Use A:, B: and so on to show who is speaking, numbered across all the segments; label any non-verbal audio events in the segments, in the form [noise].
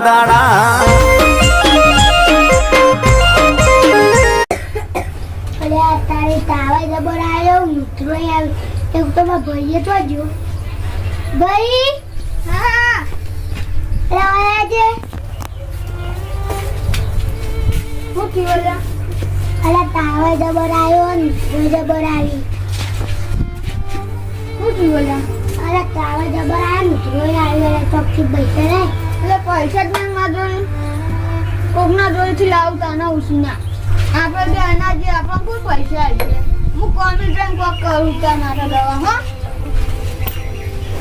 A: દાડા
B: તારે તાવા જબર આવ્યો મિત્રો જબર આવ્યો મિત્રો જબર આવી. હું થયું લા તાવા જબર આવ્યો મિત્રો આવ્યો ચોકથી પૈસા રે. એટલે પૈસા જ નહીં માગો કોકના જોડેથી લાવતા ના ઉસીના. આપણે બે અનાજે આપણા કોઈ પૈસા આવી હું ટ્રેન કોક કરું ત્યાં મારા દવા હા?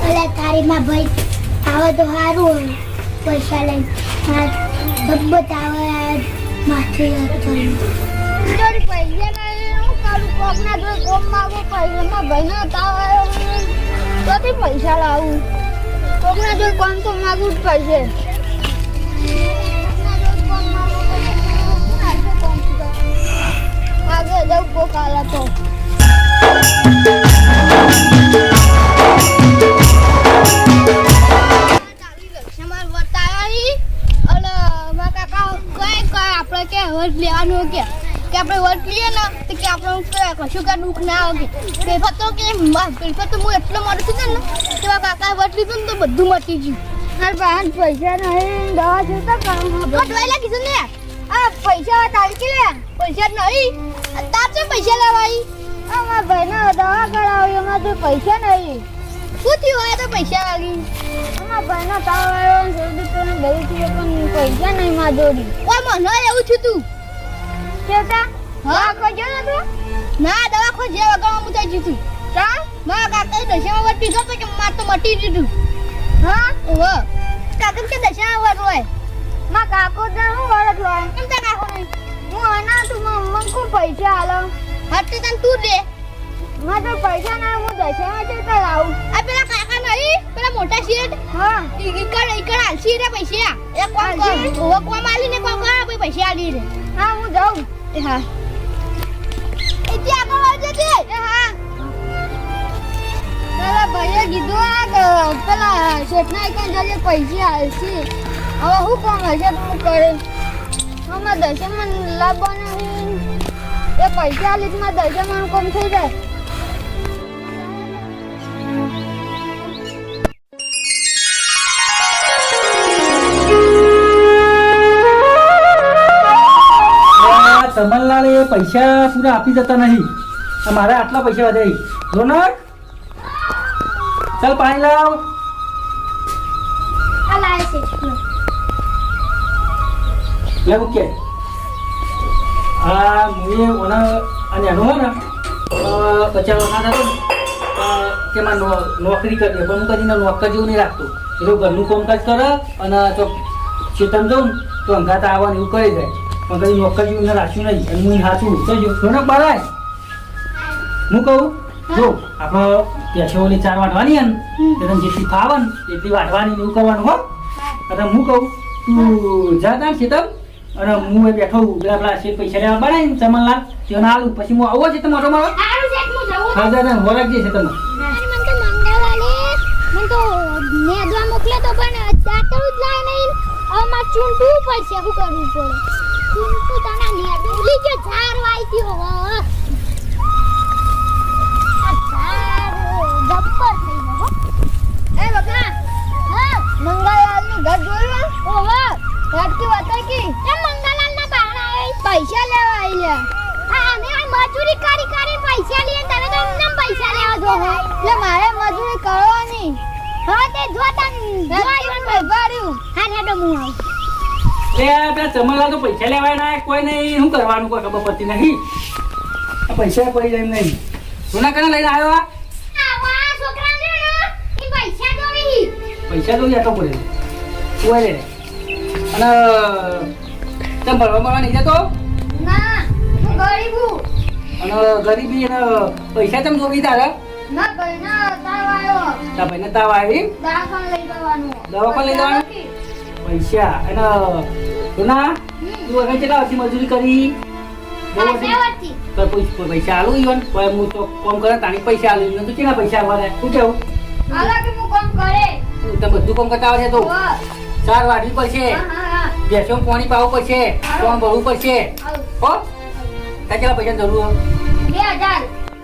B: અલે તારી માં ભાઈ આવે તો સારું હોય. પૈસા લઈને હા ડબ્બો આવે માથે જોડી પૈસા નહીં હું કરું? કોક ના જોડે કોક માગો પૈસા માં ભાઈ ના તાવ આવ્યો તોથી પૈસા લાવું? કોક ના જોડે કોમ તો માગું જ પડશે. આગળ જવું કોક આલા તો આપણે કે વર્ત લેવાનું કે. કે આપણે વર્ત લઈએ ને તો કે આપણે કશું કે દુઃખ ના આવે કે પેપર તો કે પેપર તો હું એટલો મારું છું ને કે કાકા વર્ત લીધું ને તો બધું મટી ગયું. મારા પાસે પૈસા નહીં દવા જોતા કામ ને? આ પૈસા તારી કે લે? પૈસા નહીં. તાર છે પૈસા લેવાઈ આ મારા ભાઈને દવા કરાવી એમાં તો પૈસા નહીં. શું થયું? હોય તો પૈસા વાગી અમારા ભાઈનો તાવ આવ્યો જલ્દી ને ગયું થયું પણ પૈસા નહીં માં જોડી. ઓ મને એવું થયું તું? કેતા? હા? ખોજો ને તું. ના દવા ખોજે વગર હું થઈ જતું કા? મારા કાકા દશામાં વટ પીધો તો કે માર તો મટી દીધું હા? ઓહો. કાકા કે દશામાં વટ હોય? માં કાકો તો હું વરત હોય? કેમ તા કાકો નહીં? હું આના તું મમ્મા કો પૈસા આલો? તો તને તું દે. માં તો પૈસા ના હું દશામાં છે તો લાવું આ પેલા કાકા નહીં પેલા મોટા શેઠ. હા. ઈકડ ઈકડ આલસી રે પૈસા. એ કોમ કર ઓવો કોમ આલી ને કોમ કર પછી પૈસા આલી રે. હા હું જાઉં. એ હા. એ ત્યાં આગળ આવજે તે. એ હા. પેલા ભાઈએ કીધું આ પેલા શેઠના એક જલ્દી પૈસા આલસી હવે હું કોમ હશે તો હું કરે. આમાં દશામાં લાવવાનું એ પૈસા મારા દશામાં કોમ થઈ જાય.
C: આ ચમનલાલ એ પૈસા પૂરા આપી જતા નહીં. મારે આટલા પૈસા વધે રોનક ચાલ પાણી લાવ.
B: આ લાવે છે.
C: લે કે. આ મુએ ઓના અને એનો હે ને બચાવ વખત હતો કે નોકરી કરી પણ હું કદી નોકર જેવું નહીં રાખતો. એ ઘરનું કામકાજ કરે અને તો ચેતન જાઉં તો અંધાતા આવવાનું એવું કરી જાય પણ કદી નોકર જેવું રાખ્યું નહીં. અને હું સાચું તો જો બારાય હું કહું? જો આપણે પેશો ઓલી ચાર વાટવાની ને તે તને જેટલી ફાવે ને એટલી વાટવાની એવું કરવાનું હો. અને હું કહું તું જા તાર ચેતન અને હું એ બેઠો છું. પેલા શેઠ પૈસા લેવા બનાવી ને ચમનલાલ તેના આલું પછી હું આવો છે તમારો મારો?
B: સારું છે હું જવું.
C: હા દાદા હોરાક જે છે તમે
B: મને તો મંગળવારે મને તો નેદવા મોકલે તો પણ દાંતરું જ લાય નહીં. હવે મારે ચૂંટવું પડશે શું કરવું પડે? ચૂંટવું તને નેદવું ભૂલી ગયો ઝાર વાઈતી હવે આ ઝાર ગબ્બર થઈ ગયો હો. એ બકા હા મંગળલાલનું ઘર જોયું ઓહો. ઘરથી વતા કી એ મંગલાલ ના બહાણા આવે પૈસા લેવા આવી લે હા અમે આ મજૂરી કરી કરી પૈસા લઈએ તમે તો એમને પૈસા લેવા જો હો એટલે મારે મજૂરી કરવાની. હા તે જો તન જોયું ભર્યું હા હેડો હું આવું.
C: લે બે પેલા તો પૈસા લેવાય ના કોઈ નહીં. શું કરવાનું કોઈ ખબર પડતી નહીં. આ પૈસા કોઈ જાય નહીં. સોના કને લઈને આવ્યો આ?
B: આવા પૈસા જોવી
C: પૈસા તો જતો પડે કોઈ લે? અને તમે ભરવા મળવા નહીં જતો?
B: ના હું ગરીબ
C: અને ગરીબી અને પૈસા તમે જોવી તારે?
B: ના કઈ ના તાવ આવ્યો.
C: આવી?
B: દવાખાને લઈ જવાનું.
C: દવાખાને લઈ જવાનું? પૈસા અને સોના તું હવે કેટલા વર્ષથી મજૂરી કરી? તો પૈસા આલું ઈવન? હું તો કોમ કરે તાણી પૈસા આલું. ને તું કેટલા પૈસા આવવાના શું કેવું?
B: હાલો કે હું કોમ કરે?
C: તું બધું કોમ કરતા આવે છે તો. ચાર વાઢવી પડશે.
B: હા
C: પાણી પાવું પડશે. કોણ ભરવું પડશે. હો. તાર કેટલા પૈસા જરૂર
B: બે હજાર.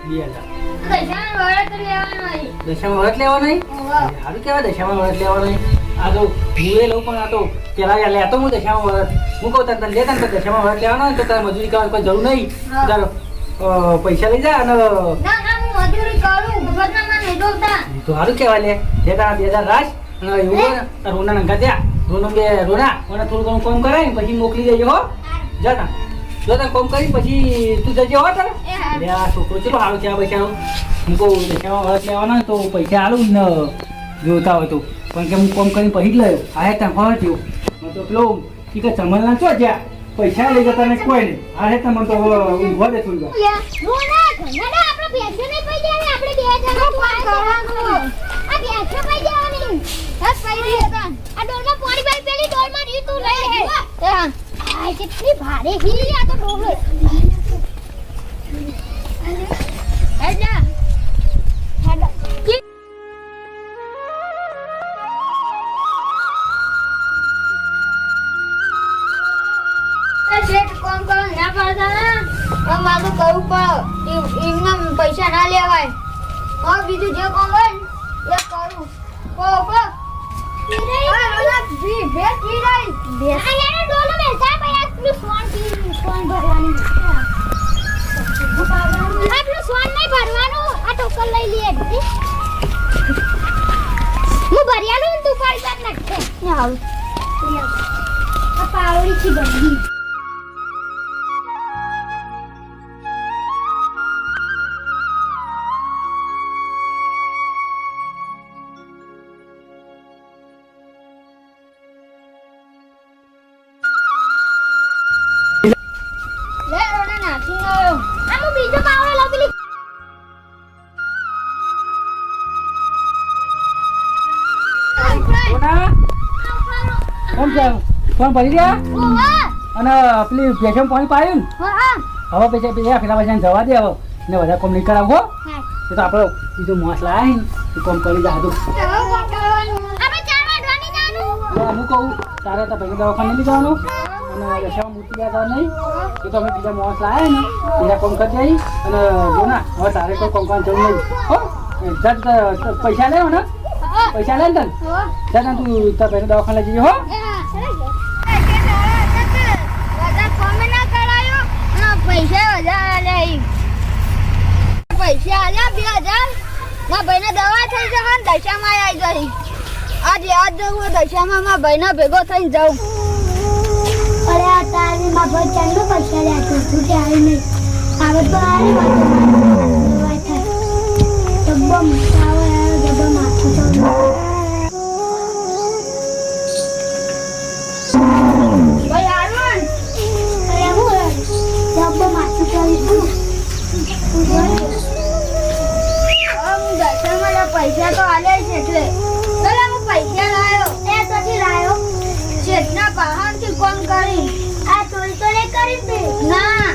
C: બે હજાર. દશામાં વરસ લેવા નહીં સારું કેવાય દશામાં વરસ લેવા નહીં આ તો હું લઉં પણ આ તો પેલા લેતો હું દશામાં વરસ હું કહું તને તને લેતા દશામાં વરસ લેવાનો હોય તો તારે મજૂરી કરવાની કોઈ જરૂર નહીં.
B: હા.
C: પૈસા લઈ જા અને તો સારું કહેવાય લે. બે હજાર રાખ અને એવું હોય ને નંગા ત્યાં રોનો બે રોના મને થોડું ઘણું કામ કરાય ને પછી મોકલી દેજો હો. જા તા. જો તને કામ કરી પછી તું જજે હો
B: તને
C: લે આ છોકરો ચલો સારું ત્યાં આ હું કહું દશામાં વરસ લેવાના તો પૈસા આલું ને જોતા હોય તો. પણ કે હું કામ કરીને પછી જ લાવ્યો આ હે ત્યાં ફળ થયું તો પેલો કે ચમલના ચો જ્યાં? પૈસા લઈ જતા ને કોઈ નહીં. આ હે તમને તો ઊંઘવા દે થોડી વાર.
B: ભારે ઘરના આપણે ભેંસો નહીં તો કરવું પડે એમ- પૈસા ના લેવાય. હા બીજું જે કોમ હોય ને એ કરું. કો કો. હું ભરિયાલું તું પૈસા નાખે પાવડી થી બધી. રોના
C: કોણ કોણ ભરી
B: રહ્યા?
C: અને પેલી ભેંસો પાણી પાયું ને હવે પૈસા પૈસા પેલા પૈસા જવા દે હવે. ને વધારે કોમ નહીં કરાવો,
B: હા.
C: એ તો આપણે બીજું માસ લાયા ને. કોમ કરી દે હતું
B: આપણે ચાર વાગવાની જાનું
C: હું કહું, તારે તો પૈસા દવાખાને લઈ જવાનું અને દશામાં મૂકી ગયા નહીં. એ તો અમે બીજા માણસ લાવે ને. બીજા કોમ કરી જઈ અને જો ના, હવે તારે કોઈ કોમ કરવાની જરૂર નહીં. હો. પૈસા લેવો ને
B: હા
C: પૈસા લે ને
B: હા.
C: તને તું તાર પહેલા દવાખાને જઈએ હો.
B: પૈસા વધારે લે પૈસા આલ્યા બે હજાર. મારા ભાઈને દવા થઈ જશે ને દશામાં આવી જઈ આજે આજે જવું હોય દશામાં મારા ભાઈને ભેગો થઈને જાઉં.
A: અરે આ તારી માં ભાઈ ચાલો પૈસા લે તો તું કે આવી નહીં આવે તો આવે ડબ્બો
B: પૈસા તો આલે છે એટલે પેલા હું પૈસા લાયો
A: એ પછી લાયો
B: શેઠના પાહણથી ફોન કરી
A: આ ચોરી તો લે કરી દે
B: ના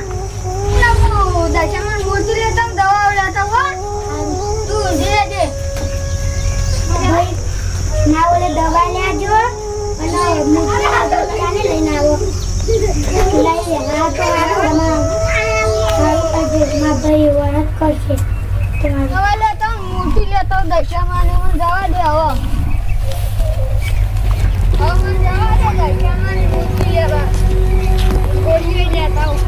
B: પેલા હું દશામાં મૂર્તિ લેતા હું દવા લેતા હો તું જે દે
A: ભાઈ ના ઓલે દવા લેજો અને મૂર્તિ ચાલે લઈને આવો લઈ આ તો આમાં ભાઈ વરસ કરશે તમારું.
B: દવા લેતા હું મૂર્તિ લેતા દશામાં ને મને જવા દે હવે હવે મને જવા દે દશામાં ને મૂર્તિ લેવા ગોળીઓ લેતા હું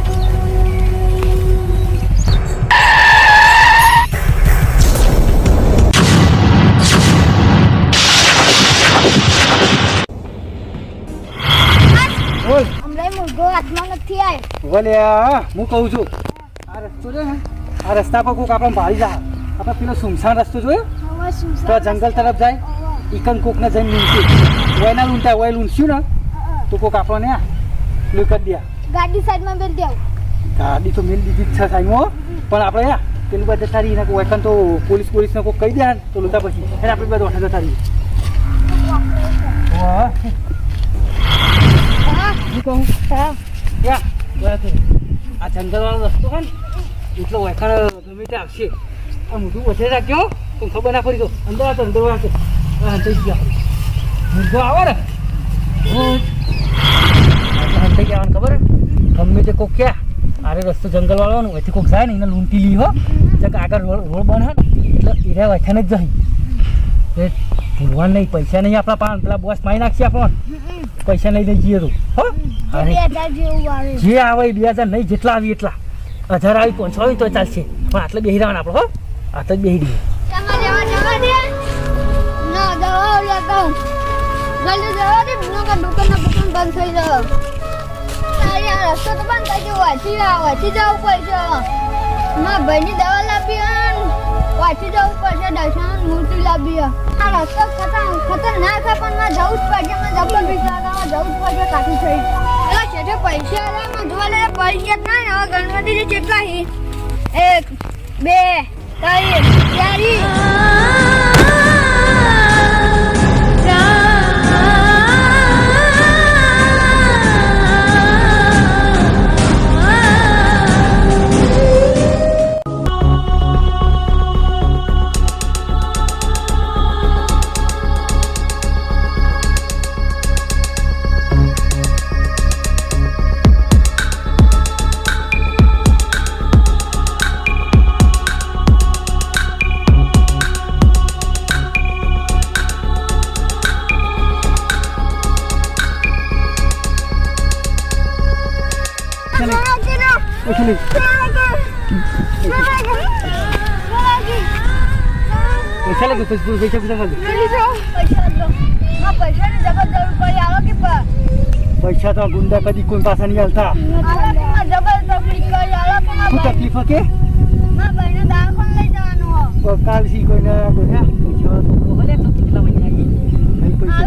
C: બોલ.
B: હમણાં મુર્ગો હાથમાં નથી આવ્યો.
C: બોલ્યા હું કહું છું. રસ્તો છે ને આ રસ્તા પર કોઈક આપણે ભાળી જા. આપણે પેલો સુમસાન રસ્તો જોયો? તો જંગલ તરફ જાય. ઈકન કોકને જઈને લૂંટી. વય ના લૂંટા વય લૂંટ્યું ને તો કોક આપણને આ પેલું કરી દે.
B: ગાડી સાઈડમાં મેળ દેવું
C: ગાડી તો મેળ દીધી જ છે હો. પણ આપણે યા પેલું બધા તારી એને કોઈ તો પોલીસ પોલીસને કોઈ કહી દે તો લૂંટા પછી. એને આપણે બધા ઓઠા જતા રહીએ. કહું. આ જંગલવાળો રસ્તો હોય ને એટલો વયકણ ગમે તે આવશે. આ મોટું વધારે રાખજો તો ખબર ના પડી તો અંદર આવતો અંદર રાખજો હા થઈ ગયા મુર્ગો આવે ને. થઈ ગયા ખબર? ગમે તે કોક ક્યાં. આરે રસ્તો જંગલ વાળો ને વચ્ચે કોક જાય ને એને લૂંટી લી હો. જક આગળ રોડ રોડ બને એટલે એરા વચ્ચે જ જઈ એ ભૂલવાનું નહીં પૈસા નહીં આપણા પાન પેલા બોસ મારી નાખશે આપણને. પૈસા નહીં લઈ જઈએ તો. હો? જે આવે બે હજાર નહીં જેટલા આવી એટલા. હજાર આવી પાંચસો આવી તો ચાલશે. પણ આટલે બેહી રહેવાના આપણે, હો. આટલે જ બેહી રહીએ.
B: જવા જવા જવા બંધ થઈ જાવ રસ્તો તો બંધ થઈ ગયો વાંચી વાંચી જવું પડશે મારા ભાઈની દવા લાવી પાછી જવું પડશે દર્શન મૂર્તિ લાવી. આ રસ્તો ખતર ખતરનાક પણ મારે જવું જ પડશે મારે જબર વિચારવામાં જ થઈ પેલા છેઠે પૈસા આલ્યા, માં જોવા લે ના ને હવે ગણપતિજી એક બે ત્રણ ચાર.
C: પૈસા પૈસા પૈસા પૈસા પૈસા તો ગુંડા કદી કોઈ પાસે નહીં હાલતા. શું તકલીફ કે કાલ સી કોઈને બોલ્યા? પૈસા તો ભલે તો કેટલા મહિના પૈસા.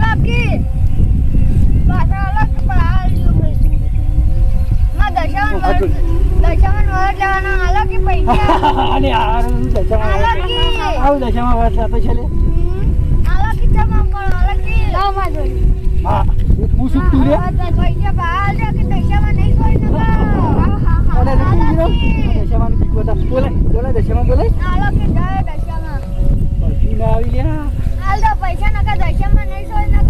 B: પૈસા. [laughs] નકા દશામાં નહીં સોય નકા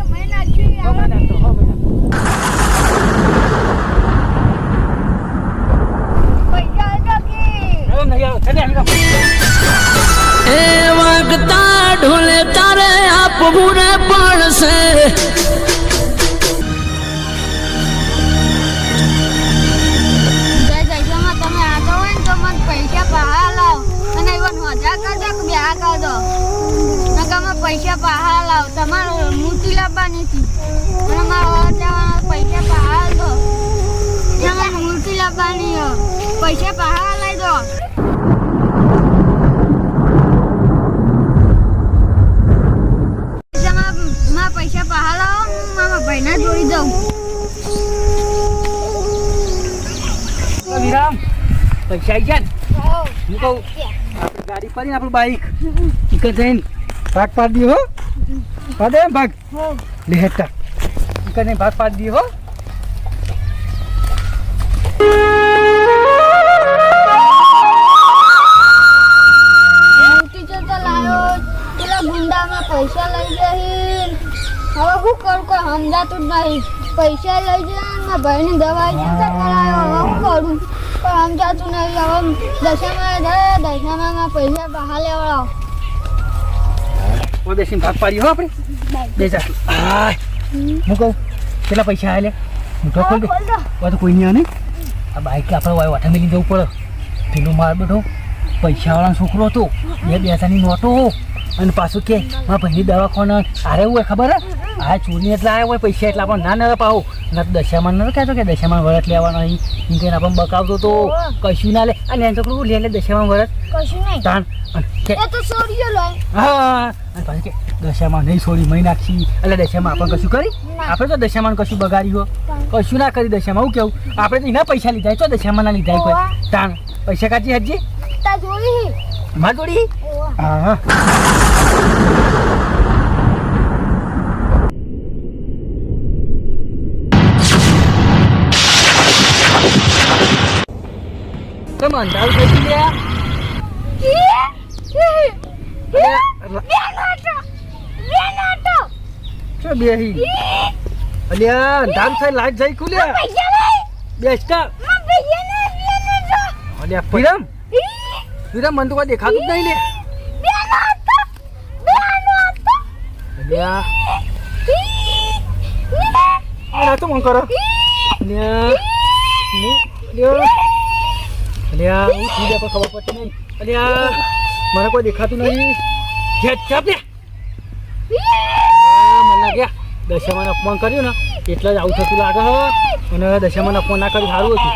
B: પૈસા પહાર લઈ દો. મારા પૈસા પહાર લાવો મારા ભાઈને જોઈ દઉં.
C: વિરામ પૈસા આવી ગયા હું કહું આપણે ગાડી પડી આપણું બાઈક ઈકન જઈને ભાગ પાડી દઈએ હો. પાડે ભાગ. લે હેઠા ઈકન જઈને ભાગ પાડી દઈએ હો.
B: શું કોઈ સમજાતું જ નહીં. પૈસા લઈ જાય મારા ભાઈની દવા જતા કરાયો હવે શું કરું. પણ સમજાતું નહીં. હવે દશામાં જાય દશામાં મારા પૈસા બહાર લેવડાવો.
C: ઓ ભાગ પાડી હો આપણે? બેસા હા હું કહું કેટલા પૈસા આલે હું તો ખોલ દે. તો કોઈ નહીં આને. આ બાઈક આપણે વાય વાઠા મેલી જવું પડે. પેલું માર બેઠો. પૈસાવાળા છોકરો હતો. બે બેસાની નોટો અને પાછું કે મારા ભાઈની દવાખાના આરે હોય ખબર આ ચોરી એટલે આવ્યા હોય પૈસા એટલા પણ ના ના પાવો ના તો દશામાં ન કહેતો કે દશામાં વરત લેવાનો અહીં. એમ કહીને આપણને બકાવતો તો કશું ના લે. અને એમ છોકરું લે લે દશામાં વરત
B: કશું નહીં.
C: તાણ.
B: એ તો સોરીઓ લો.
C: હા અને પાછું કે દશામાં નહીં છોડી મહી નાખી. એટલે દશામાં આપણે કશું કરી? આપણે તો દશામાં કશું બગાડ્યું કશું ના કરી દશામાં હું કેવું? આપણે તો એના પૈસા લીધા તો દશામાં ના લીધા કોઈ? તાણ. પૈસા કાચી હજી હા. તમે અંધારું થઈ ગયું લે શું બેહી? અલ્યા ધામ થઈ લાઈટ જઈ ખુલ્યા બેસ્ટ. અલ્યા પીરમ. પીરમ મન તો દેખાતું જ નહીં લે. મન કરો. ની ગયા ખબર પડતી મને કોઈ દેખાતું નહીં. ઘેર ચાપ મને લાગ્યા દશામાને અપમાન કર્યું ને, એટલે જ આવું થતું લાગે અને દશામાને અપમાન ના કર્યું સારું હતું.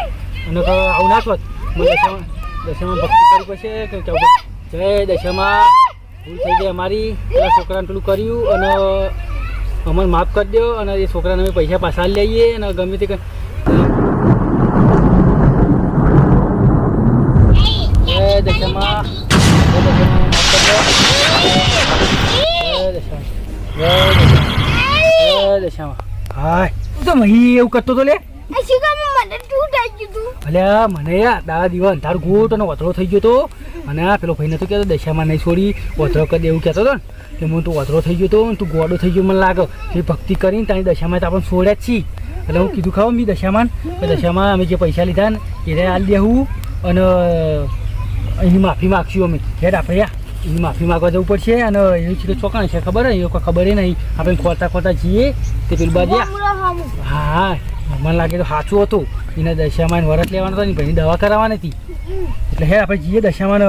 C: અને આવું ના દશામાં દશામાં કરવી પડશે કે કેવું જય દશામાં. ભૂલ થઈ ગઈ અમારી. પેલા છોકરાને પેલું કર્યું અને અમને માફ કરી દો અને એ છોકરાને અમે પૈસા પાછા લઈએ અને ગમે તે જય દશામાં. જય દશામાં. હાય. તો મહી એવું કરતો તો લે. અલ્યા મને દાદા દીવા અંધાર ગોટ અને વતરો થઈ ગયો હતો અને આ પેલો ભાઈ નતો કહેતો દશામાં નહીં છોડી ઓથરો કરી દે એવું કહેતો હતો ને. કે હું તું વતરો થઈ ગયો હતો તું ગોડો થઈ ગયો મને લાગે. એ ભક્તિ કરીને તારી દશામાં તો આપણને છોડ્યા જ છીએ. એટલે હું કીધું ખાવ મી દશામાં. દશામાં અમે જે પૈસા લીધા ને એને આ દેવું અને એની માફી માગશું અમે. હેડ આપણે એની માફી માગવા જવું પડશે અને એની છે ચોકાણ છે ખબર? એ કોઈ ખબર નહીં. આપણે ખોરતા ખોરતા જઈએ તે પેલું બાજુ હા મને લાગે તો સાચું હતું. એને દશામાં વરસ લેવાનો હતો ને ભાઈની દવા કરાવવાની હતી. એટલે હે, આપણે જઈએ દશામાં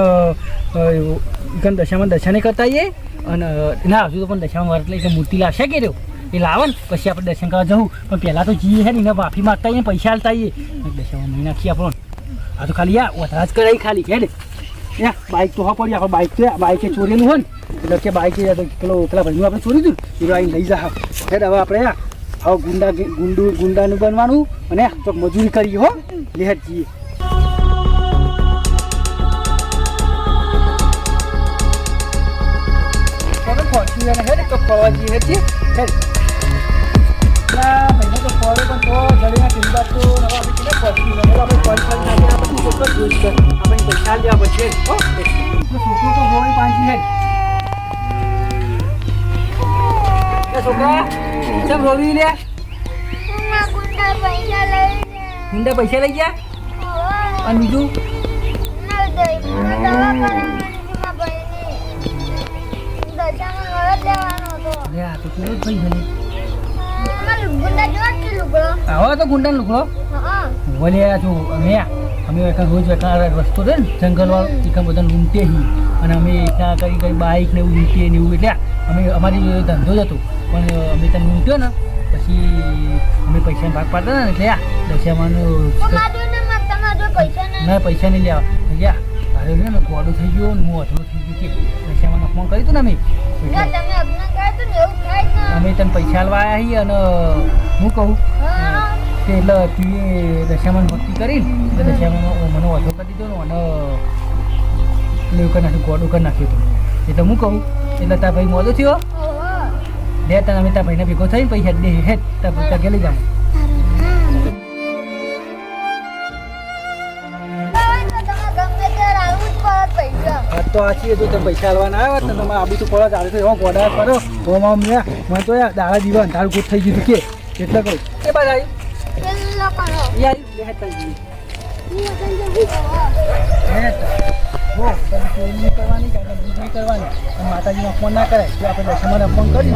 C: કન દશામાં દર્શન નહીં કરતા આવીએ અને ના, હજુ તો પણ દશામાં વરસ લઈ મૂર્તિ લાવશે કે રહ્યો? એ લાવે ને, પછી આપણે દર્શન કરવા જવું. પણ પહેલાં તો જઈએ હે ને, એને માફી માગતા આવીએ પૈસા હાલતા આવીએ દશામાં મહી નાખીએ આપણો. આ તો ખાલી યા વધારા જ કરાવી ખાલી, હે ને? યા બાઇક તો હા પડી, આપણે બાઇક તો બાઇકે ચોરેલું હોય ને. એટલે કે બાઇકે પેલો, પેલા ભાઈનું આપણે ચોરી દીધું એ આવીને લઈ જા હે હવે આપણે હવે ગુંડા ગુંડું, ગુંડાનું બનવાનું અને તો મજૂરી કરીએ હો. લેહટ જઈએ હેડ, તો ફરવા તો ફરે પણ તો આપણે કેટલે પહોંચી પૈસા લેવા પછી છોકરું તો હેડ. એ છોકરા ચમ રોવી લે
A: ગુંડા પૈસા
C: લઈ ગયા. અને બીજું? આવો તો ગુંડા લુકડો
A: હા.
C: જો અમે અમે એકા રોજ એકા રસ્તો છે ને જંગલવાળો એક બધા લૂંટે હી અને અમે એકા કરી કરી બાઇક ને એવું લૂંટીએ ને એવું એટલે અમે અમારી ધંધો જ હતો. પણ અમે તમે મૂક્યો ને પછી અમે પૈસા ભાગ પાડતા ને એટલે આ દશામાનું
A: ને પૈસા નહીં
C: લેવા. ભૈયા તારે ને ગોડો થઈ ગયો ને હું અધરો થઈ ગયો કે દશામાં અપમાન કર્યું હતું ને અમે? એટલે
A: કરે એવું
C: અમે તને પૈસા આલવા આવ્યા છીએ અને હું કહું? કે એટલે તું દશામાન ભક્તિ કરીને એટલે દશામાનો મને વધુ કરી દીધો ને અને પેલું કરી નાખ્યું ગોડું કરી નાખ્યું હતું એટલે હું કહું એટલે તાર ભાઈ મોડો થયો.
A: બે
C: લે તને અમે તાર ભાઈને ભેગો થઈને પૈસા દે હેડ તારા તાર લઈ જાવ
A: તો પૈસા
C: તો તમે પૈસા આલવાના આવ્યા તો તમે આબુ તો પડો ચાલે તો એવો ગોડા કરો હોમ આમ યા મને તો યાર દાડા દીવા અંધારું ગોઠ થઈ ગયું કે. એટલે કહું. એ બાદ આવ્યું લે હેડ તારી હેડ હો તમે ચોરી કરવાની કે આપણે નહીં કરવાની. અને માતાજીનો અપમાન ના કરાય જો આપણે દશામાં અપમાન કરી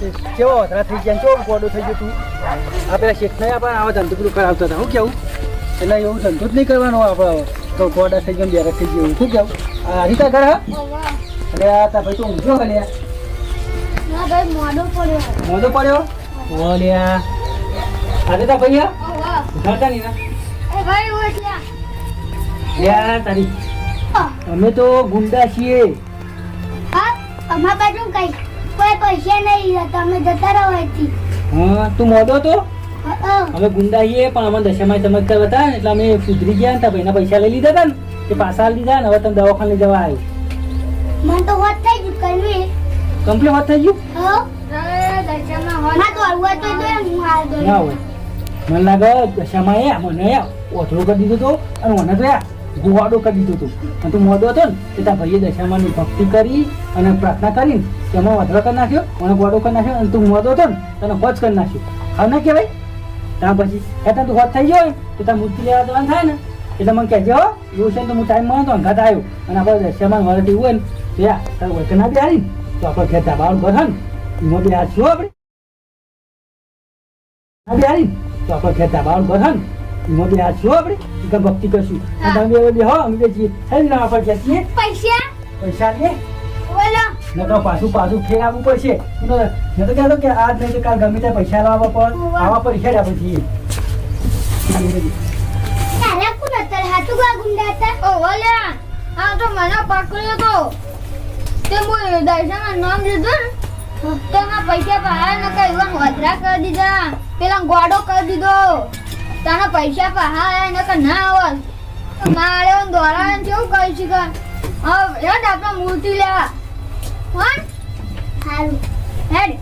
C: તે કેવો વધરા થઈ ગયા કેવો ગોડો થઈ ગયો તું? આ પેલા શેઠ નહીં આપણે આવા ધંધો પેલું કરાવતા હતા. હું કેવું? એટલે એવું ધંધો જ નહીં કરવાનો આપણે. તો ગોડા થઈ ગયો બેરા થઈ ગયું. શું કેવું? આ રીતા ઘર? હા અરે આ તા ભાઈ તો ઊંઘ્યો હલ્યા
A: મોડો પડ્યો.
C: મોઢો પડ્યો? ઓલ્યા આજે તા ભાઈ
A: ઓહો
C: ઉઠાડતા નહીં ના
A: એ ભાઈ ઉઠ્યા
C: લ્યા તારી અમે તો ગુંડા છીએ.
A: બાજુ કઈ કોઈ પૈસા નહીં તમે જતા રહો અહીંથી.
C: હા તું મોઢો તો અમે ગુંડા છીએ પણ અમે દશામાં ચમત્કાર હતા એટલે અમે સુધરી ગયા ભાઈના પૈસા લઈ લીધા હતા ને પાછા આલી દીધા ને હવે તમે દવાખાને જવા આવ્યો.
A: મને તો હોત થઈ ગયું કરવી
C: કમ્પ્લીટ વાત થઈ ગયું?
A: હો. ના તો હળવા તો હું હાલ દો
C: ના હોય. મને લાગે દશામાં એ મને ઓથરો કરી દીધો તો અને મને તો યા ગુવાડો કરી દીધો હતો અને તું મોડો હતો ને તારા ભાઈએ દશામાની ભક્તિ કરી અને પ્રાર્થના કરીને તેમાં વધારો કરી નાખ્યો મને ગોડો કરી નાખ્યો અને તું મોડો હતો ને, તને હોજ કરી નાખ્યો. હવે ના કહેવાય? ત્યાં પછી એટલે તું હોજ થઈ ગયો હોય તો તાર મૂર્તિ લેવા જવાનું થાય ને. એટલે મને કહેજે હો, એવું છે તો હું ટાઈમ મળતો તો અંગાત આવ્યો. અને આપણે રશિયામાં વરટી હોય ને, તો યા, તાર વચન ના બી ને તો આપણે ઘેર ધાબાવાનું ઘર હે ને મોટી આ છું આપણે. ના બી હારી ને તો આપણે ઘેર ધાબાવાનું ઘર હે ને એમાં બી છું આપણે. કે ભક્તિ કરશું? અને તમે બે હો અમે બે છીએ. હે ને ઘેર છીએ
B: પૈસા?
C: પૈસા લે.
B: બોલો.
C: નકર પાછું પાછું ફેર આવવું પડશે. હું તો મેં તો કહેતો કે આજ નહીં તો કાલ ગમે ત્યાં પૈસા લાવવા પર આવા પૈસા જ આપણે છીએ.
A: તારા કોણ અત્યારે હાથું ગા ગુંડા હતા?
B: ઓ ઓલ્યા આ તો મને પકડ્યો તો. તે હું દર્શન નામ લીધું ને. તો એમાં પૈસા બહાર ન કઈ એવા વધરા કરી દીધા. પેલા ગોડો કરી દીધો. તારા પૈસા પાયા ન કે ના આવત મારે દોરા કેવું કહી છે કે, હવે હેડ આપણે મૂર્તિ લેવા. હા
A: સારું
B: હેડ.